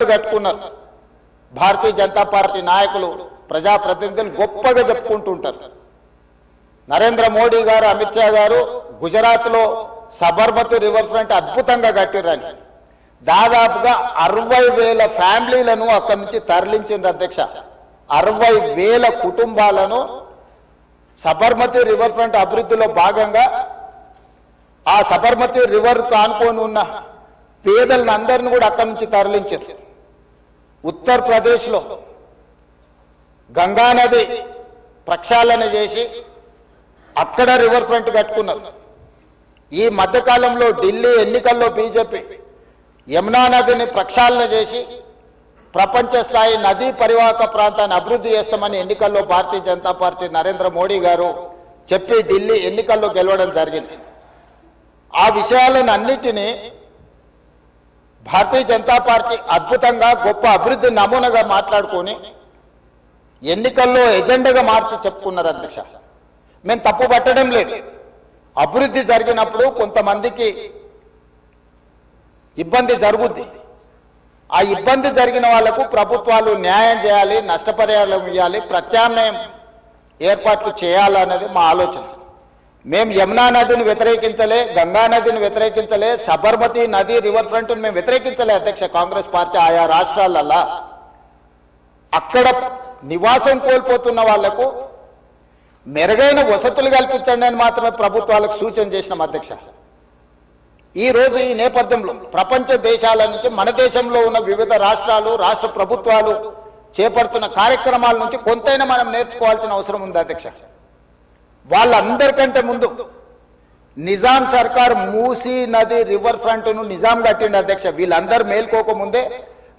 కట్టుకున్నారు. భారతీయ జనతా పార్టీ నాయకులు ప్రజాప్రతినిధులు గొప్పగా చెప్పుకుంటుంటారు. నరేంద్ర మోడీ గారు అమిత్ షా గారు గుజరాత్లో సబర్మతి రివర్ ఫ్రంట్ అద్భుతంగా కట్టిరని దాదాపుగా అరవై వేల ఫ్యామిలీలను అక్కడి నుంచి తరలించింది అధ్యక్ష. అరవై వేల కుటుంబాలను సబర్మతి రివర్ ఫ్రంట్ అభివృద్ధిలో భాగంగా ఆ సబర్మతి రివర్ కానుకొని ఉన్న పేదలను అందరిని కూడా అక్కడి నుంచి తరలించారు ఉత్తరప్రదేశ్లో గంగానది ప్రక్షాళన చేసి అక్కడ రివర్ ఫ్రంట్ కట్టుకున్నారు. ఈ మధ్యకాలంలో ఢిల్లీ ఎన్నికల్లో బీజేపీ యమునా నదిని ప్రక్షాళన చేసి ప్రపంచ స్థాయి నదీ పరివాహక ప్రాంతాన్ని అభివృద్ధి చేస్తామని ఎన్నికల్లో భారతీయ జనతా పార్టీ నరేంద్ర మోడీ గారు చెప్పి ఢిల్లీ ఎన్నికల్లో గెలవడం జరిగింది. ఆ విషయాలను అన్నిటినీ భారతీయ జనతా పార్టీ అద్భుతంగా గొప్ప అభివృద్ధి నమూనాగా మాట్లాడుకొని ఎన్నికల్లో ఎజెండాగా మార్చి చెప్పుకున్నారు అధ్యక్ష. మేము తప్పు పట్టడం లేదు. అభివృద్ధి జరిగినప్పుడు కొంతమందికి ఇబ్బంది జరుగుద్ది. ఆ ఇబ్బంది జరిగిన వాళ్ళకు ప్రభుత్వాలు న్యాయం చేయాలి నష్టపరిహారం ఇవ్వాలి ప్రత్యామ్నాయం ఏర్పాట్లు చేయాలన్నది మా ఆలోచన. మేము యమునా నదిని వ్యతిరేకించలే గంగా నదిని వ్యతిరేకించలే సబర్మతి నది రివర్ ఫ్రంట్ను మేము వ్యతిరేకించలే అధ్యక్ష కాంగ్రెస్ పార్టీ ఆయా రాష్ట్రాలల్లా. అక్కడ నివాసం కోల్పోతున్న వాళ్ళకు మెరుగైన వసతులు కల్పించండి అని మాత్రమే ప్రభుత్వాలకు సూచన చేసినాం అధ్యక్ష. ఈ రోజు ఈ నేపథ్యంలో ప్రపంచ దేశాల నుంచి మన దేశంలో ఉన్న వివిధ రాష్ట్రాలు రాష్ట్ర ప్రభుత్వాలు చేపడుతున్న కార్యక్రమాల నుంచి కొంతైనా మనం నేర్చుకోవాల్సిన అవసరం ఉంది అధ్యక్ష. వాళ్ళందరికంటే ముందు నిజాం సర్కార్ మూసీ నది రివర్ ఫ్రంట్ను నిజాం కట్టిండి అధ్యక్ష. వీళ్ళందరూ మేల్కోకముందే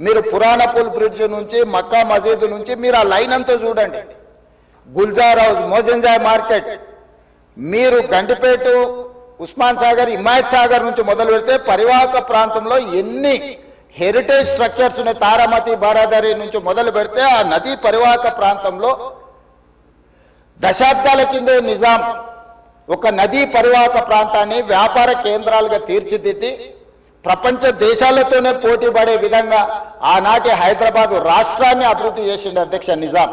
మీరు పురాణ పుల్ బ్రిడ్జ్ నుంచి మక్కా మసీదు నుంచి మీరు ఆ లైన్ అంతా చూడండి. Gulzar house Mozamjahi market. మీరు గండిపేట ఉస్మాన్ సాగర్ హిమాయత్ సాగర్ నుంచి మొదలు పెడితే పరివాహక ప్రాంతంలో ఎన్ని హెరిటేజ్ స్ట్రక్చర్స్ ఉన్నాయి? తారామతి బారాదారి నుంచి మొదలు పెడితే ఆ నదీ పరివాహక ప్రాంతంలో దశాబ్దాల కిందే నిజాం ఒక నదీ పరివాహక ప్రాంతాన్ని వ్యాపార కేంద్రాలుగా తీర్చిదిద్ది ప్రపంచ దేశాలతోనే పోటీ పడే విధంగా ఆనాటి హైదరాబాద్ రాష్ట్రాన్ని అభివృద్ధి చేసింది అధ్యక్ష నిజాం.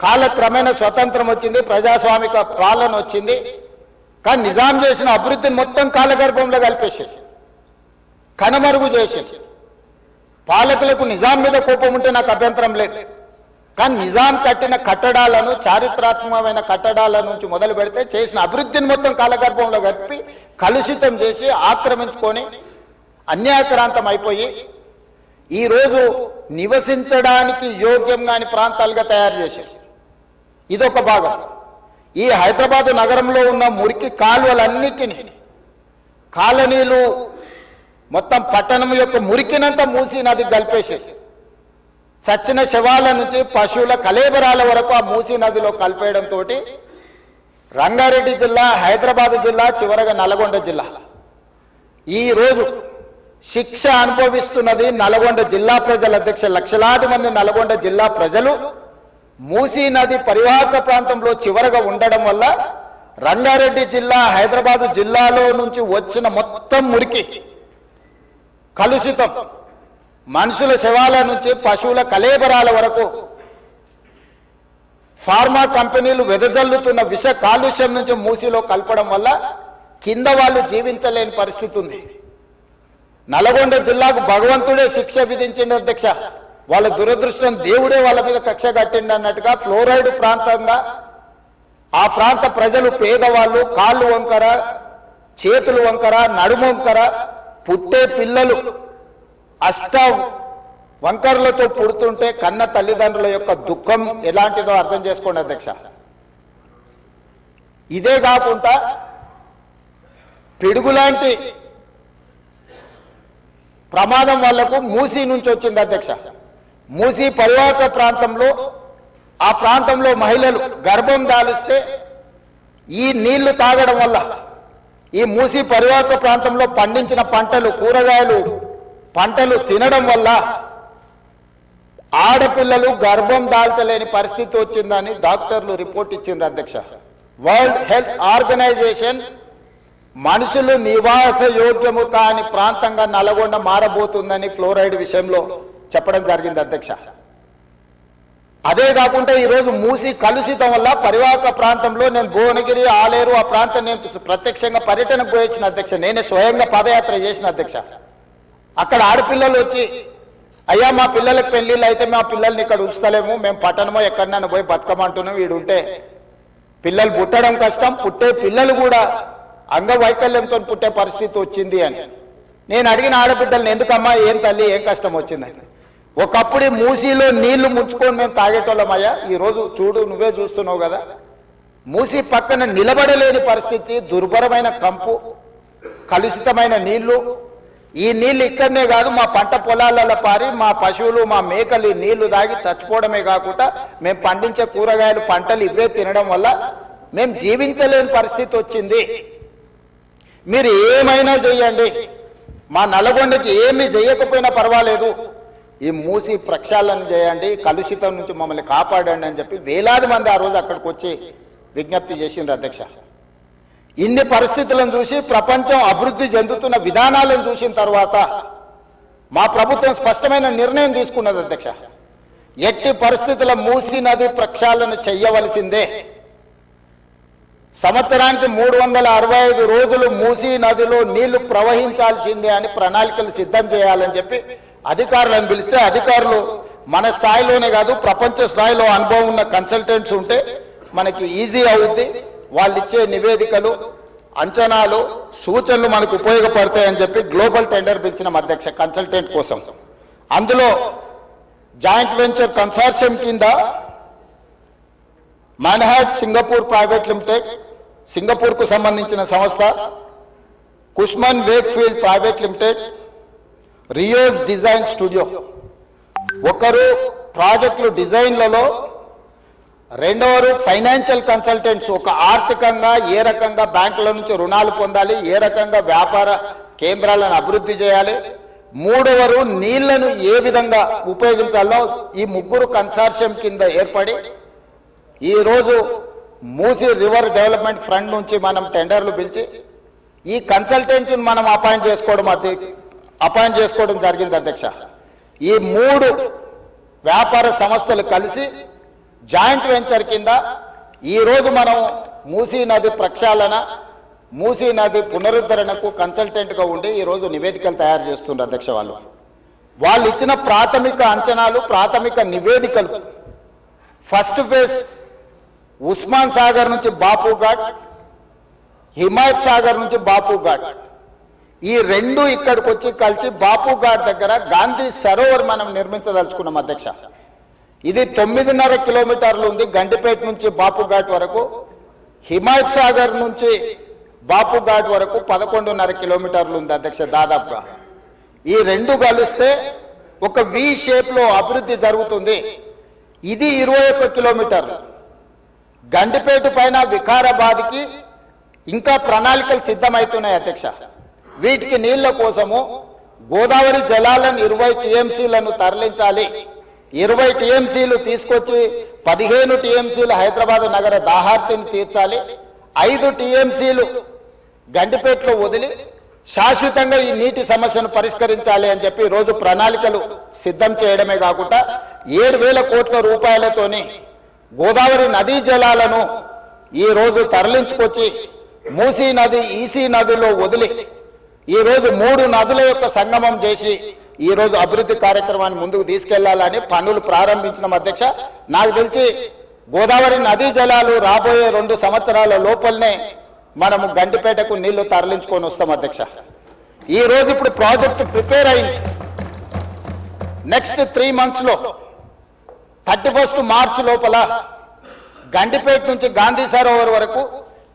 కాలక్రమేణా స్వతంత్రం వచ్చింది ప్రజాస్వామిక పాలన వచ్చింది. కానీ నిజాం చేసిన అభివృద్ధిని మొత్తం కాలగర్భంలో కలిపేసేసి కనుమరుగు చేసేసి పాలకులకు నిజాం మీద కోపం ఉంటే నాకు అభ్యంతరం లేదు. కానీ నిజాం కట్టిన కట్టడాలను చారిత్రాత్మకమైన కట్టడాల నుంచి మొదలు పెడితే చేసిన అభివృద్ధిని మొత్తం కాలగర్భంలో కలిపి కలుషితం చేసి ఆక్రమించుకొని అన్యాయక్రాంతం అయిపోయి ఈరోజు నివసించడానికి యోగ్యం కాని ప్రాంతాలుగా తయారు చేసేసి ఇదొక భాగం. ఈ హైదరాబాద్ నగరంలో ఉన్న మురికి కాలువలన్నిటినీ కాలనీలు మొత్తం పట్టణం యొక్క మురికినంతా మూసి నది కలిపేసేసి చచ్చిన శవాల నుంచి పశువుల కలేబరాల వరకు ఆ మూసీ నదిలో కలిపేయడంతో రంగారెడ్డి జిల్లా హైదరాబాద్ జిల్లా చివరగా నల్గొండ జిల్లా. ఈ రోజు శిక్ష అనుభవిస్తున్నది నల్గొండ జిల్లా ప్రజల అధ్యక్ష లక్షలాది మంది నల్గొండ జిల్లా ప్రజలు. మూసీ నది పరివాహక ప్రాంతంలో చివరగా ఉండడం వల్ల రంగారెడ్డి జిల్లా హైదరాబాదు జిల్లాలో నుంచి వచ్చిన మొత్తం మురికి కలుషితం. మనుషుల శవాల నుంచి పశువుల కలేబరాల వరకు ఫార్మా కంపెనీలు వెదజల్లుతున్న విష కాలుష్యం నుంచి మూసిలో కలపడం వల్ల కింద వాళ్ళు జీవించలేని పరిస్థితి ఉంది. నల్గొండ జిల్లాకు భగవంతుడే శిక్ష విధించిన అధ్యక్ష. వాళ్ళ దురదృష్టం దేవుడే వాళ్ళ మీద కక్ష కట్టిండి అన్నట్టుగా ఫ్లోరైడ్ ప్రాంతంగా ఆ ప్రాంత ప్రజలు పేదవాళ్ళు కాళ్ళు వంకర చేతులు వంకర నడుము వంకర పుట్టే పిల్లలు అష్ట వంకర్లతో పుడుతుంటే కన్న తల్లిదండ్రుల యొక్క దుఃఖం ఎలాంటిదో అర్థం చేసుకోండి అధ్యక్ష. ఇదే కాకుండా పిడుగులాంటి ప్రమాదం వాళ్ళకు మూసీ నుంచి వచ్చింది అధ్యక్ష. మూసీ పరివాహక ప్రాంతంలో ఆ ప్రాంతంలో మహిళలు గర్భం దాలిస్తే ఈ నీళ్ళు తాగడం వల్ల ఈ మూసీ పరివాహక ప్రాంతంలో పండించిన పంటలు కూరగాయలు పంటలు తినడం వల్ల ఆడపిల్లలు గర్భం దాల్చలేని పరిస్థితి వచ్చిందని డాక్టర్లు రిపోర్ట్ ఇచ్చింది అధ్యక్ష. వరల్డ్ హెల్త్ ఆర్గనైజేషన్ మనుషులు నివాస యోగ్యము కాని ప్రాంతంగా నల్గొండ మారబోతుందని ఫ్లోరైడ్ విషయంలో చెప్పడం జరిగింది అధ్యక్ష. అదే కాకుండా ఈరోజు మూసి కలుషితం వల్ల పరివాహక ప్రాంతంలో నేను భువనగిరి ఆలేరు ఆ ప్రాంతం నేను ప్రత్యక్షంగా పర్యటనకు పోయొచ్చిన అధ్యక్ష. నేనే స్వయంగా పాదయాత్ర చేసిన అధ్యక్ష. అక్కడ ఆడపిల్లలు వచ్చి అయ్యా మా పిల్లలకు పెళ్ళిళ్ళు అయితే మా పిల్లల్ని ఇక్కడ ఉంచుతలేము మేము పట్టణమో ఎక్కడన్నా పోయి బతకమంటున్నాం వీడు ఉంటే పిల్లలు పుట్టడం కష్టం పుట్టే పిల్లలు కూడా అంగవైకల్యంతో పుట్టే పరిస్థితి వచ్చింది అని. నేను అడిగిన ఆడబిడ్డల్ని ఎందుకమ్మా ఏం తల్లి ఏం కష్టం వచ్చిందని ఒకప్పుడు మూసీలో నీళ్ళు ముంచుకొని మేము తాగేటోళ్ళమయ్యా ఈ రోజు చూడు నువ్వే చూస్తున్నావు కదా. మూసి పక్కన నిలబడలేని పరిస్థితి దుర్భరమైన కంపు కలుషితమైన నీళ్ళు ఈ నీళ్ళు ఇక్కడనే కాదు మా పంట పొలాలలో పారి మా పశువులు మా మేకలు ఈ నీళ్ళు తాగి చచ్చిపోవడమే కాకుండా మేము పండించే కూరగాయలు పంటలు ఇవే తినడం వల్ల మేము జీవించలేని పరిస్థితి వచ్చింది. మీరు ఏమైనా చెయ్యండి. మా నల్గొండకి ఏమి చేయకపోయినా పర్వాలేదు. ఈ మూసి ప్రక్షాళన చేయండి కలుషితం నుంచి మమ్మల్ని కాపాడండి అని చెప్పి వేలాది మంది ఆ రోజు అక్కడికి వచ్చి విజ్ఞప్తి చేసింది అధ్యక్ష. ఇన్ని పరిస్థితులను చూసి ప్రపంచం అభివృద్ధి చెందుతున్న విధానాలను చూసిన తర్వాత మా ప్రభుత్వం స్పష్టమైన నిర్ణయం తీసుకున్నది అధ్యక్ష. ఎట్టి పరిస్థితుల మూసి నది ప్రక్షాళన చెయ్యవలసిందే. సంవత్సరానికి మూడు వందల అరవై ఐదు రోజులు మూసీ నదిలో నీళ్ళు ప్రవహించాల్సిందే అని ప్రణాళికలు సిద్ధం చేయాలని చెప్పి అధికారులను పిలిస్తే అధికారులు మన స్థాయిలోనే కాదు ప్రపంచ స్థాయిలో అనుభవం ఉన్న కన్సల్టెంట్స్ ఉంటే మనకి ఈజీ అవుద్ది. వాళ్ళు ఇచ్చే నివేదికలు అంచనాలు సూచనలు మనకు ఉపయోగపడతాయని చెప్పి గ్లోబల్ టెండర్ పిలిచిన అధ్యక్ష కన్సల్టెంట్ కోసం. అందులో జాయింట్ వెంచర్ కన్సార్షియం కింద మన్హాట్ సింగపూర్ ప్రైవేట్ లిమిటెడ్ సింగపూర్కు సంబంధించిన సంస్థ Cushman Wakefield private limited Rios design studio. ఒకరు ప్రాజెక్టులు డిజైన్లలో రెండవరు ఫైనాన్షియల్ కన్సల్టెంట్స్ ఒక ఆర్థికంగా ఏ రకంగా బ్యాంకుల నుంచి రుణాలు పొందాలి ఏ రకంగా వ్యాపార కేంద్రాలను అభివృద్ధి చేయాలి. మూడవరు నీళ్ళను ఏ విధంగా ఉపయోగించాలో ఈ ముగ్గురు కన్సార్షియం కింద ఏర్పడి ఈరోజు మూసి రివర్ డెవలప్మెంట్ ఫ్రంట్ నుంచి మనం టెండర్లు పిలిచి ఈ కన్సల్టెంట్ని మనం అపాయింట్ చేసుకోవడం అది అపాయింట్ చేసుకోవడం జరిగింది అధ్యక్ష. ఈ మూడు వ్యాపార సంస్థలు కలిసి జాయింట్ వెంచర్ కింద ఈరోజు మనం మూసీ నది ప్రక్షాళన మూసీ నది పునరుద్ధరణకు కన్సల్టెంట్గా ఉండి ఈ రోజు నివేదికలు తయారు చేస్తుండ్రు అధ్యక్ష వాళ్ళు. వాళ్ళు ఇచ్చిన ప్రాథమిక అంచనాలు ప్రాథమిక నివేదికలు. ఫస్ట్ ఫేజ్ ఉస్మాన్ సాగర్ నుంచి బాపు ఘాట్ హిమాయత్ సాగర్ నుంచి బాపు ఘాట్ ఈ రెండు ఇక్కడికి వచ్చి కలిసి బాపు ఘాట్ దగ్గర గాంధీ సరోవర్ మనం నిర్మించదలుచుకున్నాం అధ్యక్ష. ఇది తొమ్మిదిన్నర కిలోమీటర్లు ఉంది. గండిపేట నుంచి బాపుఘాట్ వరకు హిమాయత్ సాగర్ నుంచి బాపుఘాట్ వరకు పదకొండున్నర కిలోమీటర్లు ఉంది అధ్యక్ష దాదాపుగా. ఈ రెండు కలిస్తే ఒక వి షేప్లో అభివృద్ధి జరుగుతుంది. ఇది ఇరవై ఒక్క కిలోమీటర్లు. గండిపేట పైన వికారాబాద్కి ఇంకా ప్రణాళికలు సిద్ధమవుతున్నాయి అధ్యక్ష. వీటికి నీళ్ళ కోసము గోదావరి జలాలను ఇరవై టీఎంసీలను తరలించాలి. ఇరవై టీఎంసీలు తీసుకొచ్చి పదిహేను టీఎంసీలు హైదరాబాద్ నగర దాహార్తిని తీర్చాలి. ఐదు టీఎంసీలు గండిపేటలో వదిలి శాశ్వతంగా ఈ నీటి సమస్యను పరిష్కరించాలి అని చెప్పి రోజు ప్రణాళికలు సిద్ధం చేయడమే కాకుండా ఏడు వేల కోట్ల రూపాయలతోని గోదావరి నదీ జలాలను ఈ రోజు తరలించుకొచ్చి మూసీ నది ఈసీ నదిలో వదిలి ఈరోజు మూడు నదుల యొక్క సంగమం చేసి ఈరోజు అభివృద్ధి కార్యక్రమాన్ని ముందుకు తీసుకెళ్ళాలని పనులు ప్రారంభించిన అధ్యక్ష. నాకు తెలిసి గోదావరి నదీ జలాలు రాబోయే రెండు సంవత్సరాల లోపలనే మనము గండిపేటకు నీళ్ళు తరలించుకొని వస్తాం అధ్యక్ష. ఈ రోజు ఇప్పుడు ప్రాజెక్ట్ ప్రిపేర్ అయింది. నెక్స్ట్ త్రీ మంత్స్లో థర్టీ ఫస్ట్ మార్చ్ లోపల గండిపేట నుంచి గాంధీ సరోవర్ వరకు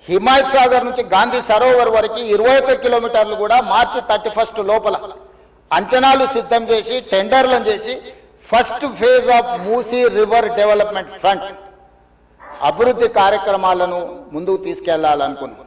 హిమాయత్ సాగర్ నుంచి గాంధీ సరోవర్ వరకు ఇరవై ఒక్క కిలోమీటర్లు కూడా మార్చి థర్టీ ఫస్ట్ లోపల అంచనాలు సిద్ధం చేసి టెండర్లను చేసి first phase of Musi river development front అభివృద్ధి కార్యక్రమాలను ముందుకు తీసుకెళ్ళాలనుకున్నాం.